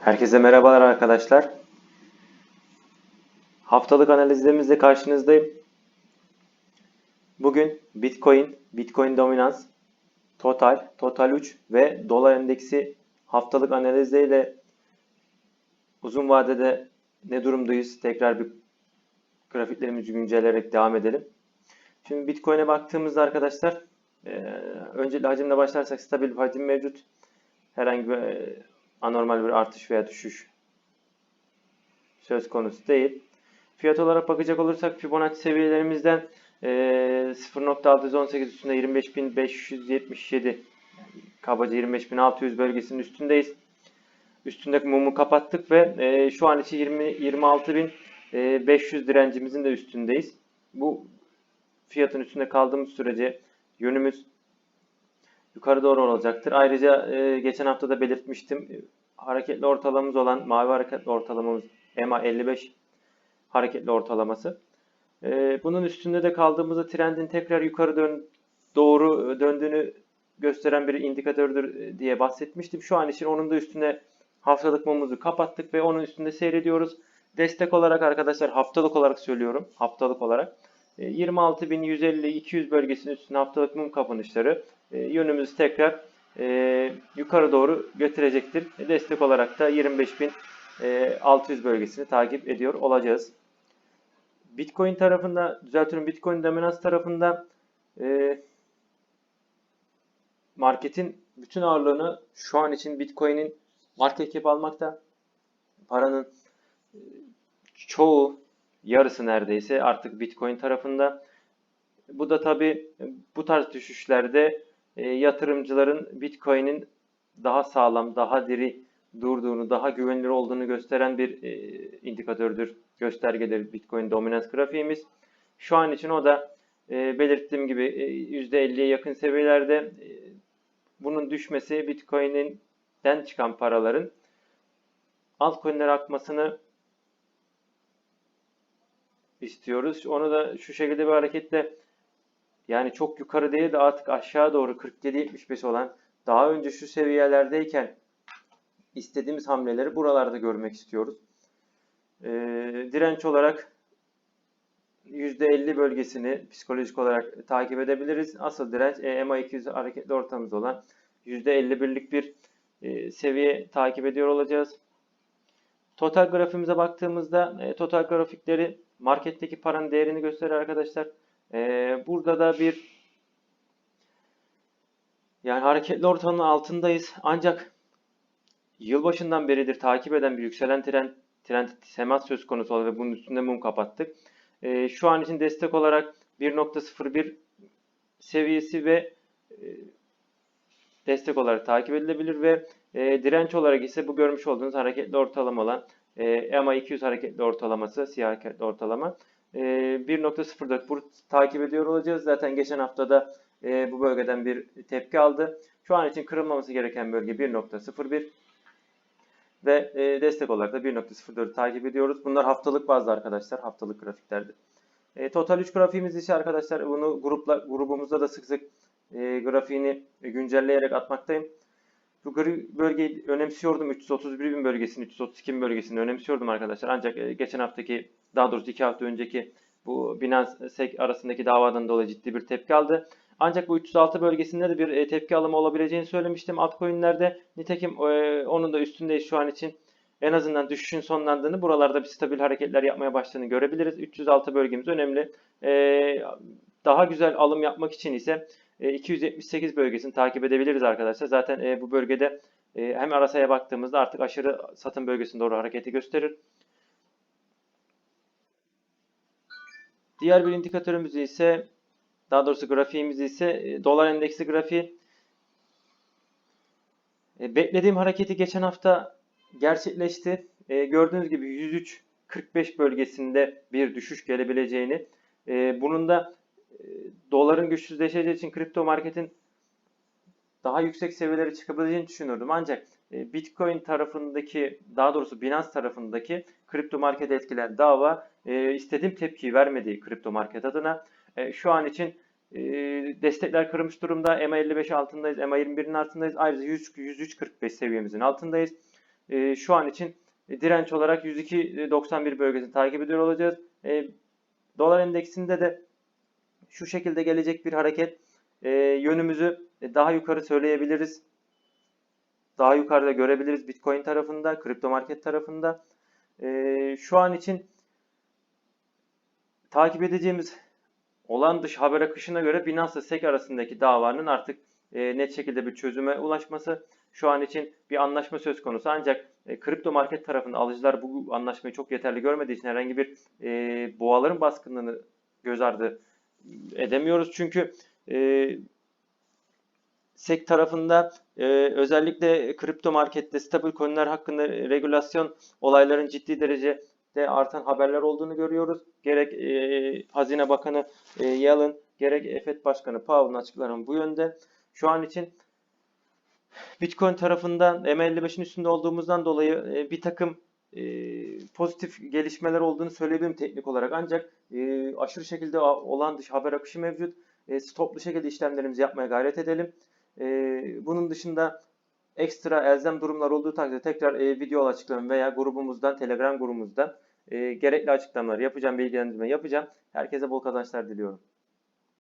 Herkese merhabalar arkadaşlar. Haftalık analizlerimizle karşınızdayım. Bugün Bitcoin, Bitcoin dominans, Total, Total 3 ve dolar endeksi haftalık analizleriyle uzun vadede ne durumdayız? Tekrar bir grafiklerimizi güncelleyerek devam edelim. Şimdi Bitcoin'e baktığımızda arkadaşlar öncelikle hacimle başlarsak stabil bir hacim mevcut. Herhangi bir anormal bir artış veya düşüş söz konusu değil. Fiyat olarak bakacak olursak Fibonacci seviyelerimizden e, 0.618 üstünde 25.577 yani kabaca 25.600 bölgesinin üstündeyiz. Üstündeki mumu kapattık ve e, şu an için 20 26.500 direncimizin de üstündeyiz. Bu fiyatın üstünde kaldığımız sürece yönümüz yukarı doğru olacaktır. Ayrıca e, geçen hafta da belirtmiştim. E, hareketli ortalamamız olan mavi hareketli ortalamamız EMA 55 hareketli ortalaması. E, bunun üstünde de kaldığımızda trendin tekrar yukarı dön doğru döndüğünü gösteren bir indikatördür e, diye bahsetmiştim. Şu an için onun da üstüne haftalık mumumuzu kapattık ve onun üstünde seyrediyoruz. Destek olarak arkadaşlar haftalık olarak söylüyorum. Haftalık olarak 26.150-200 bölgesinin üstüne haftalık mum kapanışları e, yönümüzü tekrar e, yukarı doğru götürecektir. E, destek olarak da 25.600 bölgesini takip ediyor olacağız. Bitcoin tarafında, düzeltiyorum Bitcoin dominans tarafında e, marketin bütün ağırlığını şu an için Bitcoin'in market cap almakta. Paranın e, çoğu yarısı neredeyse artık Bitcoin tarafında. Bu da tabi bu tarz düşüşlerde e, yatırımcıların Bitcoin'in daha sağlam, daha diri durduğunu, daha güvenilir olduğunu gösteren bir e, indikatördür, göstergedir Bitcoin dominans grafiğimiz. Şu an için o da e, belirttiğim gibi e, %50'ye yakın seviyelerde. E, bunun düşmesi Bitcoin'den çıkan paraların altcoin'lere akmasını istiyoruz. Onu da şu şekilde bir hareketle yani çok yukarı değil de artık aşağı doğru 47-75 olan daha önce şu seviyelerdeyken istediğimiz hamleleri buralarda görmek istiyoruz. Ee, direnç olarak %50 bölgesini psikolojik olarak takip edebiliriz. Asıl direnç EMA 200 hareketli ortamımız olan %51'lik bir e, seviye takip ediyor olacağız. Total grafimize baktığımızda e, total grafikleri marketteki paranın değerini gösterir arkadaşlar. Ee, burada da bir yani hareketli ortamın altındayız. Ancak yılbaşından beridir takip eden bir yükselen trend, trend temas söz konusu oldu ve bunun üstünde mum kapattık. Ee, şu an için destek olarak 1.01 seviyesi ve e, destek olarak takip edilebilir ve e, direnç olarak ise bu görmüş olduğunuz hareketli ortalama olan e, EMA 200 hareketli ortalaması, siyah hareketli ortalama. E, 1.04 bu takip ediyor olacağız. Zaten geçen haftada e, bu bölgeden bir tepki aldı. Şu an için kırılmaması gereken bölge 1.01 ve e, destek olarak da 1.04 takip ediyoruz. Bunlar haftalık bazlı arkadaşlar, haftalık grafiklerdir. E, Total 3 grafiğimiz ise arkadaşlar bunu grupla, grubumuzda da sık sık e, grafiğini güncelleyerek atmaktayım. Bu bölgeyi önemsiyordum. 331 bin bölgesini, 332 bin bölgesini önemsiyordum arkadaşlar. Ancak e, geçen haftaki, daha doğrusu 2 hafta önceki bu Binance SEC arasındaki davadan dolayı ciddi bir tepki aldı. Ancak bu 306 bölgesinde de bir e, tepki alımı olabileceğini söylemiştim altcoin'lerde. Nitekim e, onun da üstündeyiz şu an için. En azından düşüşün sonlandığını, buralarda bir stabil hareketler yapmaya başladığını görebiliriz. 306 bölgemiz önemli. Daha güzel alım yapmak için ise 278 e, bölgesini takip edebiliriz arkadaşlar. Zaten e, bu bölgede e, hem arasaya baktığımızda artık aşırı satım bölgesine doğru hareketi gösterir. Diğer bir indikatörümüz ise daha doğrusu grafiğimiz ise dolar endeksi grafiği. Beklediğim hareketi geçen hafta gerçekleşti. Gördüğünüz gibi 103.45 bölgesinde bir düşüş gelebileceğini, bunun da doların güçsüzleşeceği için kripto marketin daha yüksek seviyelere çıkabileceğini düşünürdüm. Ancak e, Bitcoin tarafındaki, daha doğrusu Binance tarafındaki kripto market etkilen dava e, istediğim tepkiyi vermediği kripto market adına e, şu an için destekler kırmış durumda. EMA 55 altındayız, EMA 21'in altındayız. Ayrıca 103.45 seviyemizin altındayız. şu an için direnç olarak 102.91 bölgesini takip ediyor olacağız. Dolar endeksinde de şu şekilde gelecek bir hareket e, yönümüzü daha yukarı söyleyebiliriz. Daha yukarıda görebiliriz Bitcoin tarafında, kripto market tarafında. E, şu an için takip edeceğimiz olan dış haber akışına göre Binance ile SEC arasındaki davanın artık e, net şekilde bir çözüme ulaşması şu an için bir anlaşma söz konusu. Ancak e, kripto market tarafında alıcılar bu anlaşmayı çok yeterli görmediği için herhangi bir e, boğaların baskınlığını göz ardı edemiyoruz. Çünkü e, SEC tarafında e, özellikle kripto markette stabil coinler hakkında regülasyon olayların ciddi derecede artan haberler olduğunu görüyoruz. Gerek e, Hazine Bakanı e, Yellen, gerek EFET Başkanı Powell'ın açıklamaları bu yönde. Şu an için Bitcoin tarafından M55'in üstünde olduğumuzdan dolayı e, bir takım e, pozitif gelişmeler olduğunu söyleyebilirim teknik olarak. Ancak e, aşırı şekilde olan dış haber akışı mevcut. E, stoplu şekilde işlemlerimizi yapmaya gayret edelim. E, bunun dışında ekstra elzem durumlar olduğu takdirde tekrar e, video açıklamam veya grubumuzdan, Telegram grubumuzdan e, gerekli açıklamaları yapacağım, bilgilendirme yapacağım. Herkese bol kazançlar diliyorum.